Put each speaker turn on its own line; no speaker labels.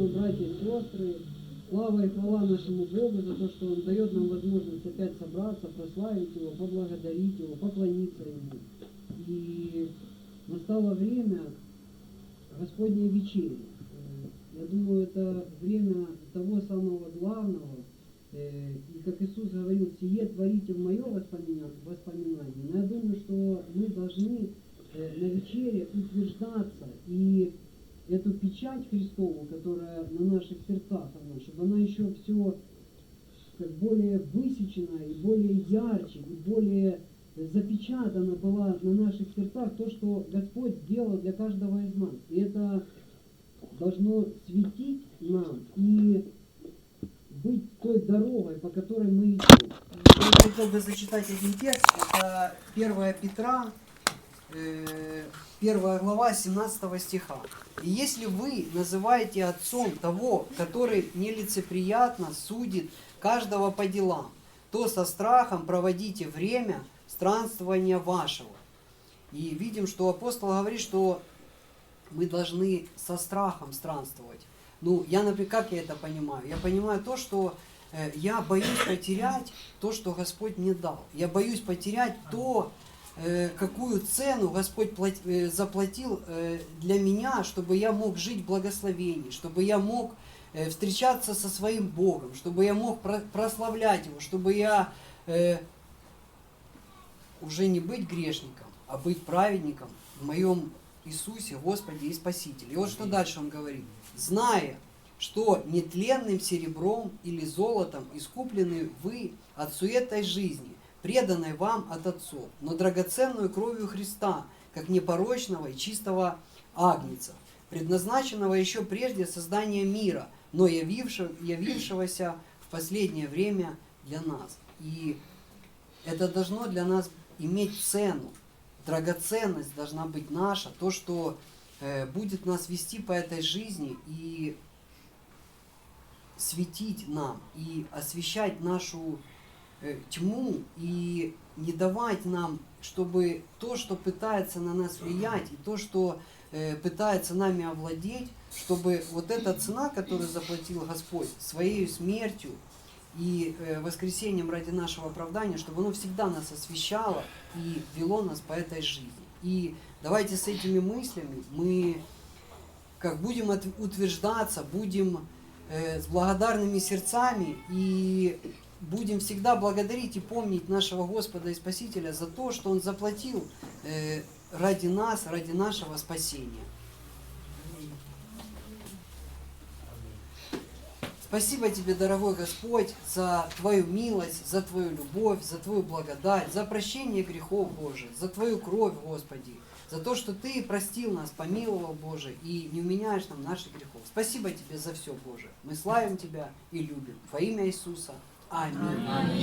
Приветствую, братья и сестры. Слава и хвала нашему Богу за то, что Он дает нам возможность опять собраться, прославить Его, поблагодарить Его, поклониться Ему. И настало время Господней вечери. Э, Я думаю, это время того самого главного. Э, И как Иисус говорил, сие творите в мое воспомина- воспоминание. Но я думаю, что мы должны э, на вечере утверждаться и эту печать Христову, которая на наших сердцах, она, чтобы она еще все как более высечена и более ярче, и более запечатана была на наших сердцах то, что Господь сделал для каждого из нас. И это должно светить нам и быть той дорогой, по которой мы идем. Я хотел бы зачитать один текст. Это 1 Петра, 1 глава 17 стиха. «И если вы называете отцом того, который нелицеприятно судит каждого по делам, то со страхом проводите время странствования вашего». И видим, что апостол говорит, что мы должны со страхом странствовать. Ну, я, например, как я это понимаю? Я понимаю то, что э, я боюсь потерять то, что Господь мне дал. Я боюсь потерять то, э, какую цену Господь э, заплатил э, для меня, чтобы я мог жить в благословении, чтобы я мог э, встречаться со своим Богом, чтобы я мог про- прославлять Его, чтобы я э, уже не быть грешником, а быть праведником в моем Иисусе, Господе и Спасителе. И вот что дальше он говорит. Зная, что нетленным серебром или золотом искуплены вы от суетной жизни, преданной вам от отцов, но драгоценную кровью Христа, как непорочного и чистого агнца, предназначенного еще прежде создания мира, но явившего, явившегося в последнее время для нас. И это должно для нас иметь цену. Драгоценность должна быть наша, то, что э, будет нас вести по этой жизни и светить нам, и освещать нашу тьму, и не давать нам, чтобы то, что пытается на нас влиять, и то, что э, пытается нами овладеть, чтобы вот эта цена, которую заплатил Господь своей смертью, и э, воскресением ради нашего оправдания, чтобы оно всегда нас освещало и вело нас по этой жизни. И давайте с этими мыслями мы как будем утверждаться, будем э, с благодарными сердцами и будем всегда благодарить и помнить нашего Господа и Спасителя за то, что Он заплатил э, ради нас, ради нашего спасения. Спасибо тебе, дорогой Господь, за Твою милость, за Твою любовь, за Твою благодать, за прощение грехов, Боже, за Твою кровь, Господи, за то, что Ты простил нас, помиловал, Боже, и не уменяешь нам наших грехов. Спасибо Тебе за все, Боже. Мы славим Тебя и любим. Во имя Иисуса. 爱你。